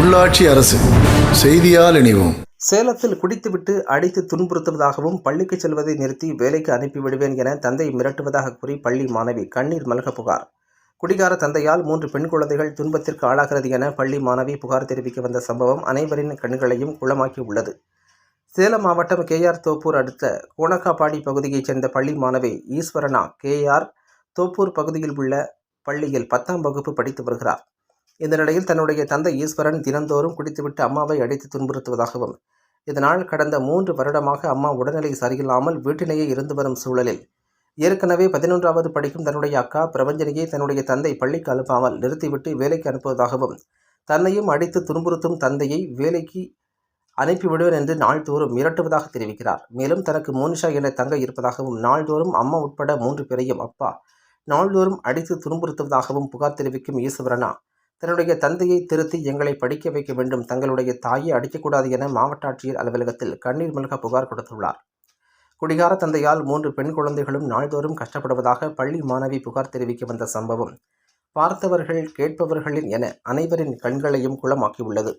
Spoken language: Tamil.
உள்ளாட்சி அரசு செய்தியால் இணைவோம். சேலத்தில் குடித்துவிட்டு அடித்து துன்புறுத்துவதாகவும் பள்ளிக்கு செல்வதை நிறுத்தி வேலைக்கு அனுப்பிவிடுவேன் என தந்தை மிரட்டுவதாக கூறி பள்ளி மாணவி கண்ணீர் மல்க புகார். குடிகார தந்தையால் மூன்று பெண் குழந்தைகள் துன்பத்திற்கு ஆளாகிறது என பள்ளி மாணவி புகார் தெரிவிக்க வந்த சம்பவம் அனைவரின் கண்களையும் குளமாக்கி உள்ளது. சேலம் மாவட்டம் கேஆர் தோப்பூர் அடுத்த கோணக்காப்பாடி பகுதியைச் சேர்ந்த பள்ளி மாணவி ஈஸ்வரனா கேஆர் தோப்பூர் பகுதியில் உள்ள பள்ளியில் பத்தாம் வகுப்பு படித்து வருகிறார். இந்த நிலையில் தன்னுடைய தந்தை ஈஸ்வரன் தினந்தோறும் குடித்துவிட்டு அம்மாவை அடித்து துன்புறுத்துவதாகவும் இதனால் கடந்த மூன்று வருடமாக அம்மா உடல்நிலை சரியில்லாமல் வீட்டிலேயே இருந்து வரும் சூழலில் ஏற்கனவே பதினொன்றாவது படிக்கும் தன்னுடைய அக்கா பிரபஞ்சனியை தன்னுடைய தந்தை பள்ளிக்கு அனுப்பாமல் நிறுத்திவிட்டு வேலைக்கு அனுப்புவதாகவும் தன்னையும் அடித்து துன்புறுத்தும் தந்தையை வேலைக்கு அனுப்பிவிடுவேன் என்று நாள்தோறும் மிரட்டுவதாக தெரிவிக்கிறார். மேலும் தனக்கு மோனிஷா என தங்கை இருப்பதாகவும் நாள்தோறும் அம்மா உட்பட மூன்று பேரையும் அப்பா நாள்தோறும் அடித்து துன்புறுத்துவதாகவும் புகார் தெரிவிக்கும் ஈஸ்வரனா தன்னுடைய தந்தையை திருத்தி எங்களை படிக்க வைக்க வேண்டும். தங்களுடைய தாயை அடிக்கக்கூடாது என மாவட்ட ஆட்சியர் அலுவலகத்தில் கண்ணீர் மல்க புகார் கொடுத்துள்ளார். குடிகார தந்தையால் மூன்று பெண் குழந்தைகளும் நாள்தோறும் கஷ்டப்படுவதாக பள்ளி மாணவி புகார் தெரிவிக்க வந்த சம்பவம் பார்த்தவர்கள் கேட்பவர்களின் என அனைவரின் கண்களையும் குளமாக்கியுள்ளது.